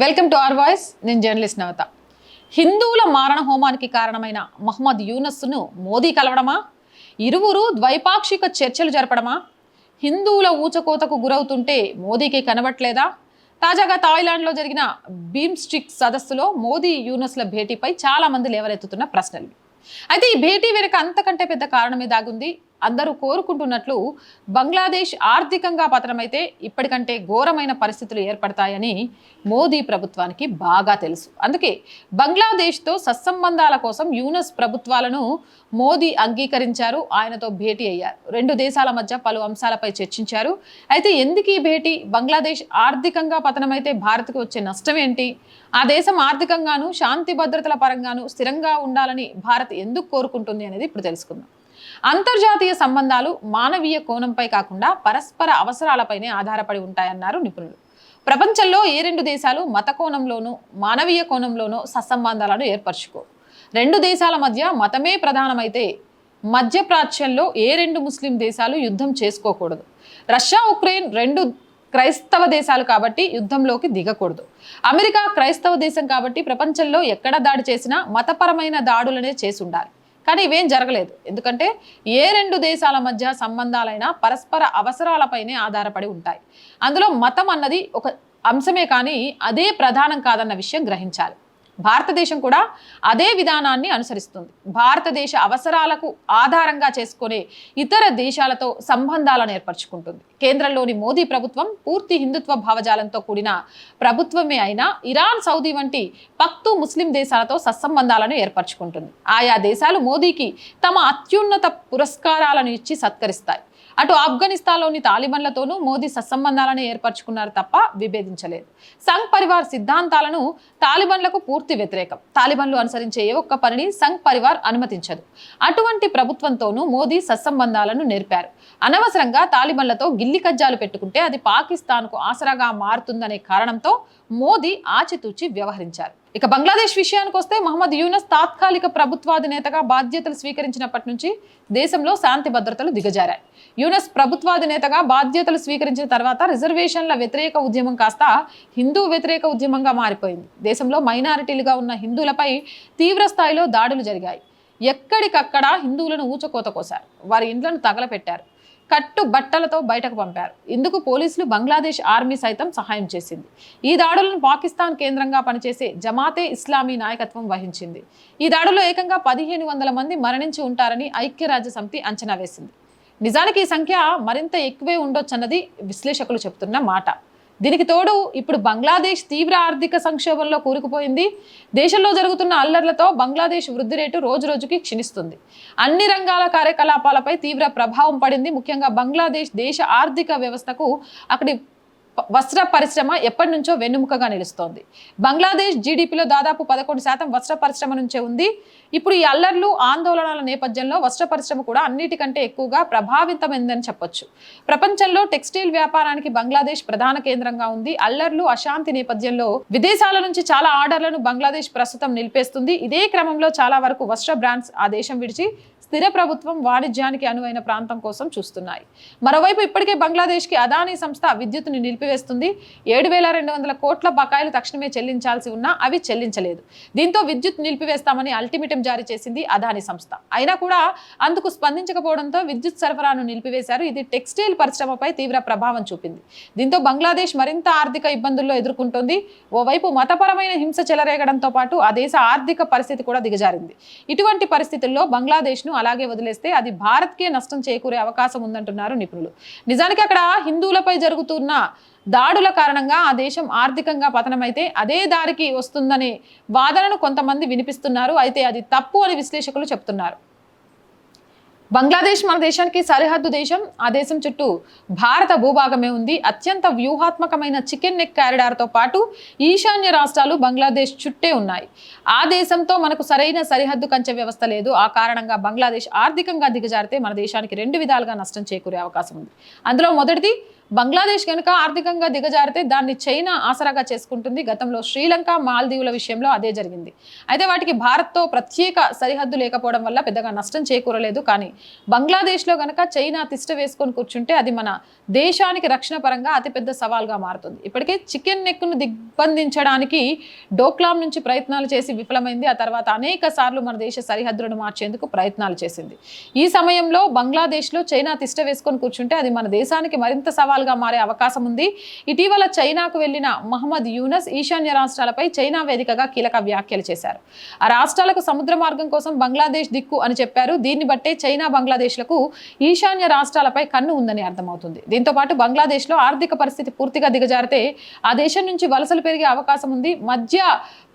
Welcome to our voice. నేను journalist నవత. హిందువుల మారణ హోమానికి కారణమైన మహమ్మద్ యూనస్ను మోదీ కలవడమా? ఇరువురు ద్వైపాక్షిక చర్చలు జరపడమా? హిందువుల ఊచకోతకు గురవుతుంటే మోదీకి కనబట్లేదా తాజాగా థాయిలాండ్లో జరిగిన బీమ్స్టిక్ సదస్సులో మోదీ యూనస్ల భేటీపై చాలా మంది ప్రశ్నలు. అయితే ఈ భేటీ వెనుక అంతకంటే పెద్ద కారణమే దాగుంది అందరూ కోరుకుంటున్నట్లు బంగ్లాదేశ్ ఆర్థికంగా పతనమైతే ఇప్పటికంటే ఘోరమైన పరిస్థితులు ఏర్పడతాయని మోదీ ప్రభుత్వానికి బాగా తెలుసు. అందుకే బంగ్లాదేశ్తో సత్సంబంధాల కోసం యూనస్ ప్రభుత్వాలను మోదీ అంగీకరించారు ఆయనతో భేటీ అయ్యారు. రెండు దేశాల మధ్య పలు అంశాలపై చర్చించారు. అయితే ఎందుకు ఈ భేటీ? బంగ్లాదేశ్ ఆర్థికంగా పతనమైతే భారత్కు వచ్చే నష్టం ఏంటి ఆ దేశం ఆర్థికంగాను శాంతి భద్రతల పరంగాను స్థిరంగా ఉండాలని భారత్ ఎందుకు కోరుకుంటుంది అనేది ఇప్పుడు తెలుసుకుందాం. అంతర్జాతీయ సంబంధాలు మానవీయ కోణంపై కాకుండా పరస్పర అవసరాలపైనే ఆధారపడి ఉంటాయన్నారు నిపుణులు. ప్రపంచంలో ఏ రెండు దేశాలు మత కోణంలోనూ మానవీయ కోణంలోనూ సత్సంబంధాలను ఏర్పరచుకో. రెండు దేశాల మధ్య మతమే ప్రధానమైతే మధ్యప్రాచ్యంలో ఏ రెండు ముస్లిం దేశాలు యుద్ధం చేసుకోకూడదు. రష్యా ఉక్రెయిన్ రెండు క్రైస్తవ దేశాలు కాబట్టి యుద్ధంలోకి దిగకూడదు. అమెరికా క్రైస్తవ దేశం కాబట్టి ప్రపంచంలో ఎక్కడ దాడి చేసినా మతపరమైన దాడులనే చేసి ఉండాలి కానీ ఇవేం జరగలేదు. ఎందుకంటే ఏ రెండు దేశాల మధ్య సంబంధాలైనా పరస్పర అవసరాలపైనే ఆధారపడి ఉంటాయి. అందులో మతం అన్నది ఒక అంశమే కానీ అదే ప్రధానం కాదన్న విషయం గ్రహించాలి. భారతదేశం కూడా అదే విధానాన్ని అనుసరిస్తుంది. భారతదేశ అవసరాలకు ఆధారంగా చేసుకునే ఇతర దేశాలతో సంబంధాలను ఏర్పరచుకుంటుంది. కేంద్రంలోని మోదీ ప్రభుత్వం పూర్తి హిందుత్వ భావజాలంతో కూడిన ప్రభుత్వమే అయినా ఇరాన్ సౌదీ వంటి పక్తు ముస్లిం దేశాలతో సత్సంబంధాలను ఏర్పరచుకుంటుంది. ఆయా దేశాలు మోదీకి తమ అత్యున్నత పురస్కారాలను ఇచ్చి సత్కరిస్తాయి. అటు ఆఫ్ఘనిస్తాన్లోని తాలిబన్లతోనూ మోదీ సత్సంబంధాలను ఏర్పరచుకున్నారు తప్ప విభేదించలేదు. సంఘ్ పరివార్ సిద్ధాంతాలను తాలిబన్లకు పూర్తి వ్యతిరేకం. తాలిబన్లు అనుసరించే ఏ ఒక్క పనిని సంఘ్ పరివార్ అనుమతించదు. అటువంటి ప్రభుత్వంతోనూ మోదీ సత్సంబంధాలను నేర్పారు. అనవసరంగా తాలిబన్లతో గిల్లి కజ్జాలు పెట్టుకుంటే అది పాకిస్తాన్కు ఆసరాగా మారుతుందనే కారణంతో మోదీ ఆచితూచి వ్యవహరించారు. ఇక బంగ్లాదేశ్ విషయానికి వస్తే మహమ్మద్ యూనస్ తాత్కాలిక ప్రభుత్వాధినేతగా బాధ్యతలు స్వీకరించినప్పటి నుంచి దేశంలో శాంతి భద్రతలు దిగజారాయి. యూనస్ ప్రభుత్వాధినేతగా బాధ్యతలు స్వీకరించిన తర్వాత రిజర్వేషన్ల వ్యతిరేక ఉద్యమం కాస్త హిందూ వ్యతిరేక ఉద్యమంగా మారిపోయింది. దేశంలో మైనారిటీలుగా ఉన్న హిందువులపై తీవ్ర స్థాయిలో దాడులు జరిగాయి. ఎక్కడికక్కడ హిందువులను ఊచకోత కోశారు వారి ఇండ్లను తగలపెట్టారు. కట్టు బట్టలతో బయటకు పంపారు. ఇందుకు పోలీసులు బంగ్లాదేశ్ ఆర్మీ సైతం సహాయం చేసింది. ఈ దాడులను పాకిస్తాన్ కేంద్రంగా పనిచేసే జమాతే ఇస్లామీ నాయకత్వం వహించింది. ఈ దాడుల్లో ఏకంగా పదిహేను వందల మంది మరణించి ఉంటారని ఐక్యరాజ్య సమితి అంచనా వేసింది. నిజానికి ఈ సంఖ్య మరింత ఎక్కువే ఉండొచ్చన్నది విశ్లేషకులు చెబుతున్న మాట. దీనికి తోడు ఇప్పుడు బంగ్లాదేశ్ తీవ్ర ఆర్థిక సంక్షోభంలో కూరుకుపోయింది. దేశంలో జరుగుతున్న అల్లర్లతో బంగ్లాదేశ్ వృద్ధి రేటు రోజురోజుకి క్షీణిస్తుంది. అన్ని రంగాల కార్యకలాపాలపై తీవ్ర ప్రభావం పడింది. ముఖ్యంగా బంగ్లాదేశ్ దేశ ఆర్థిక వ్యవస్థకు అక్కడి వస్త్ర పరిశ్రమ ఎప్పటి నుంచో వెన్నుముకగా నిలుస్తోంది. బంగ్లాదేశ్ జీడిపిలో దాదాపు పదకొండు శాతం వస్త్ర పరిశ్రమ నుంచే ఉంది. ఇప్పుడు ఈ అల్లర్లు ఆందోళనల నేపథ్యంలో వస్త్ర పరిశ్రమ కూడా అన్నిటికంటే ఎక్కువగా ప్రభావితమైందని చెప్పొచ్చు. ప్రపంచంలో టెక్స్టైల్ వ్యాపారానికి బంగ్లాదేశ్ ప్రధాన కేంద్రంగా ఉంది. అల్లర్లు అశాంతి నేపథ్యంలో విదేశాల నుంచి చాలా ఆర్డర్లను బంగ్లాదేశ్ ప్రస్తుతం నిలిపేస్తుంది. ఇదే క్రమంలో చాలా వరకు వస్త్ర బ్రాండ్స్ ఆ దేశం విడిచి స్థిర ప్రభుత్వం వాణిజ్యానికి అనువైన ప్రాంతం కోసం చూస్తున్నాయి. మరోవైపు ఇప్పటికే బంగ్లాదేశ్కి అదానీ సంస్థ విద్యుత్తుని నిలిపివేస్తుంది. ఏడు వేల రెండు వందల కోట్ల బకాయిలు తక్షణమే చెల్లించాల్సి ఉన్నా అవి చెల్లించలేదు. దీంతో విద్యుత్ నిలిపివేస్తామని అల్టిమేటం జారీ చేసింది అదానీ సంస్థ. అయినా కూడా అందుకు స్పందించకపోవడంతో విద్యుత్ సరఫరాను నిలిపివేశారు. ఇది టెక్స్టైల్ పరిశ్రమపై తీవ్ర ప్రభావం చూపింది. దీంతో బంగ్లాదేశ్ మరింత ఆర్థిక ఇబ్బందుల్లో ఎదుర్కొంటోంది. ఓవైపు మతపరమైన హింస చెలరేగడంతో పాటు ఆ దేశ ఆర్థిక పరిస్థితి కూడా దిగజారింది. ఇటువంటి పరిస్థితుల్లో బంగ్లాదేశ్ను అలాగే వదిలేస్తే అది భారత్కే నష్టం చేకూరే అవకాశం ఉందంటున్నారు నిపుణులు. నిజానికి అక్కడ హిందువులపై జరుగుతున్న దాడుల కారణంగా ఆ దేశం ఆర్థికంగా పతనమైతే అదే దారికి వస్తుందనే వాదనను కొంతమంది వినిపిస్తున్నారు. అయితే అది తప్పు అని విశ్లేషకులు చెప్తున్నారు. బంగ్లాదేశ్ మన దేశానికి సరిహద్దు దేశం. ఆ దేశం చుట్టూ భారత భూభాగమే ఉంది. అత్యంత వ్యూహాత్మకమైన చికెన్ నెక్ క్యారిడార్తో పాటు ఈశాన్య రాష్ట్రాలు బంగ్లాదేశ్ చుట్టే ఉన్నాయి. ఆ దేశంతో మనకు సరైన సరిహద్దు కంచె వ్యవస్థ లేదు. ఆ కారణంగా బంగ్లాదేశ్ ఆర్థికంగా దిగజారితే మన దేశానికి రెండు విధాలుగా నష్టం చేకూరే అవకాశం ఉంది. అందులో మొదటిది బంగ్లాదేశ్ కనుక ఆర్థికంగా దిగజారితే దాన్ని చైనా ఆసరాగా చేసుకుంటుంది. గతంలో శ్రీలంక మాల్దీవుల విషయంలో అదే జరిగింది. అయితే వాటికి భారత్తో ప్రత్యేక సరిహద్దు లేకపోవడం వల్ల పెద్దగా నష్టం చేకూరలేదు. కానీ బంగ్లాదేశ్లో కనుక చైనా తిష్ట వేసుకొని కూర్చుంటే అది మన దేశానికి రక్షణ పరంగా అతిపెద్ద సవాల్గా మారుతుంది. ఇప్పటికే చికెన్ నెక్ను దిగ్బంధించడానికి డోక్లాం నుంచి ప్రయత్నాలు చేసి విఫలమైంది. ఆ తర్వాత అనేక సార్లు మన దేశ సరిహద్దులను మార్చేందుకు ప్రయత్నాలు చేసింది. ఈ సమయంలో బంగ్లాదేశ్లో చైనా తిష్ట వేసుకొని కూర్చుంటే అది మన దేశానికి మరింత సవాల్గా మారే అవకాశం ఉంది. ఇటీవల చైనాకు వెళ్ళిన మహమ్మద్ యూనస్ ఈశాన్య రాష్ట్రాలపై చైనా వేదికగా కీలక వ్యాఖ్యలు చేశారు. ఆ రాష్ట్రాలకు సముద్ర మార్గం కోసం బంగ్లాదేశ్ దిక్కు అని చెప్పారు. దీన్ని బట్టే చైనా బంగ్లాదేశ్లకు ఈశాన్య రాష్ట్రాలపై కన్ను ఉందని అర్థమవుతుంది. దీంతో పాటు బంగ్లాదేశ్లో ఆర్థిక పరిస్థితి పూర్తిగా దిగజారితే ఆ దేశం నుంచి వలసలు పెరిగే అవకాశం ఉంది. మధ్య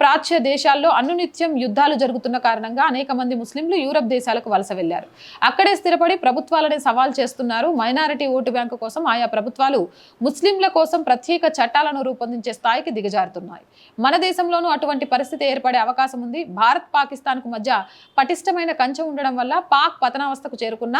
ప్రాచ్య దేశాల్లో అనునిత్యం యుద్ధాలు జరుగుతున్న కారణంగా అనేక మంది ముస్లింలు యూరప్ దేశాలకు వలస వెళ్ళారు అక్కడే స్థిరపడి ప్రభుత్వాలనే సవాల్ చేస్తున్నారు. మైనారిటీ ఓటు బ్యాంకు కోసం ఆయా ప్రభుత్వాలు ముస్లింల కోసం ప్రత్యేక చట్టాలను రూపొందించే స్థాయికి దిగజారుతున్నాయి. మన దేశంలోనూ అటువంటి పరిస్థితి ఏర్పడే అవకాశం ఉంది. భారత్ పాకిస్తాన్కు మధ్య పటిష్టమైన కంచె ఉండడం వల్ల పాక్ పతనావస్థకు చేరుకున్న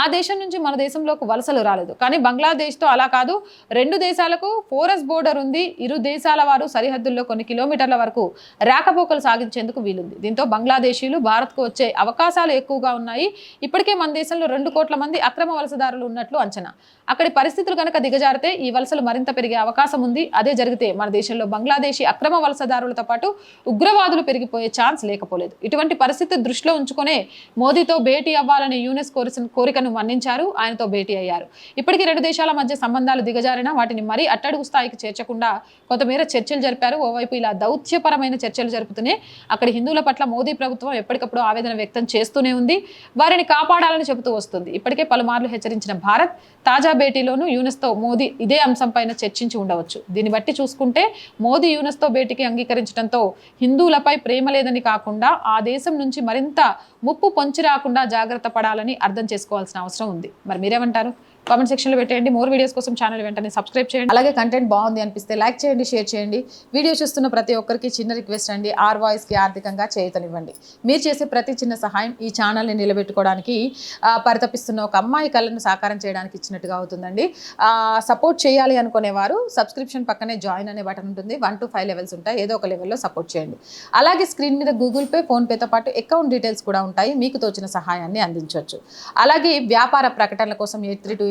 ఆ దేశం నుంచి మన దేశంలోకి వలసలు రాలేదు. కానీ బంగ్లాదేశ్తో అలా కాదు. రెండు దేశాలకు ఫోరెస్ట్ బోర్డర్ ఉంది. ఇరు దేశాల వారు సరిహద్దుల్లో కొన్ని కిలోమీటర్ల వరకు రాకపోకలు సాగించేందుకు వీలుంది. దీంతో బంగ్లాదేశీలు భారత్కు వచ్చే అవకాశాలు ఎక్కువగా ఉన్నాయి. ఇప్పటికే మన దేశంలో రెండు కోట్ల మంది అక్రమ వలసదారులు ఉన్నట్లు అంచనా. అక్కడి పరిస్థితులు కనుక దిగజారితే ఈ వలసలు మరింత పెరిగే అవకాశం ఉంది. అదే జరిగితే మన దేశంలో బంగ్లాదేశీ అక్రమ వలసదారులతో పాటు ఉగ్రవాదులు పెరిగిపోయే ఛాన్స్ లేకపోలేదు. ఇటువంటి పరిస్థితి దృష్టిలో ఉంచుకునే మోదీతో భేటీ అవ్వాలని యూనెస్ కోరికను మన్నించారు. ఆయనతో భేటీ అయ్యారు. ఇప్పటికీ రెండు దేశాల మధ్య సంబంధాలు దిగజారినా వాటిని మరీ అట్టడుగు స్థాయికి చేర్చకుండా కొంతమేర చర్చలు జరిపారు. ఓవైపు ఇలా దౌత్యపరమైన చర్చలు జరుపుతూనే అక్కడ హిందువుల పట్ల మోదీ ప్రభుత్వం ఎప్పటికప్పుడు ఆవేదన వ్యక్తం చేస్తూనే ఉంది. వారిని కాపాడాలని చెబుతూ వస్తుంది. ఇప్పటికే పలుమార్లు హెచ్చరించిన భారత్ తాజా భేటీలోనూ యూనెస్తో మోదీ ఇదే అంశంపైన చర్చించి ఉండవచ్చు. దీన్ని బట్టి చూసుకుంటే మోదీ యూనస్తో భేటీకి అంగీకరించడంతో హిందువులపై ప్రేమ లేదని కాకుండా ఆ దేశం నుంచి మరింత ముప్పు పొంచి రాకుండా జాగ్రత్త పడాలని అర్థం చేసుకోవాల్సిన అవసరం ఉంది. మరి మీరేమంటారు? కామెంట్ సెక్షన్లో పెట్టండి మోర్ వీడియోస్ కోసం ఛానల్ వెంటనే సబ్స్క్రైబ్ చేయండి. అలాగే కంటెంట్ బాగుంది అనిపిస్తే లైక్ చేయండి షేర్ చేయండి. వీడియో చూస్తున్న ప్రతి ఒక్కరికి చిన్న రిక్వెస్ట్ అండి. ఆర్ వాయిస్కి ఆర్థికంగా చేయతనివ్వండి. మీరు చేసే ప్రతి చిన్న సహాయం ఈ ఛానల్ని నిలబెట్టుకోవడానికి పరితపిస్తున్న ఒక అమ్మాయి కళను సాకారం చేయడానికి ఇచ్చినట్టుగా అవుతుందండి. సపోర్ట్ చేయాలి అనుకునేవారు సబ్స్క్రిప్షన్ పక్కనే జాయిన్ అనే బటన్ ఉంటుంది. వన్ టు ఫైవ్ లెవెల్స్ ఉంటాయి. ఏదో ఒక లెవెల్లో సపోర్ట్ చేయండి. అలాగే స్క్రీన్ మీద గూగుల్ పే ఫోన్పేతో పాటు అకౌంట్ డీటెయిల్స్ కూడా ఉంటాయి. మీకు తోచిన సహాయాన్ని అందించవచ్చు. అలాగే వ్యాపార ప్రకటనల కోసం eight three two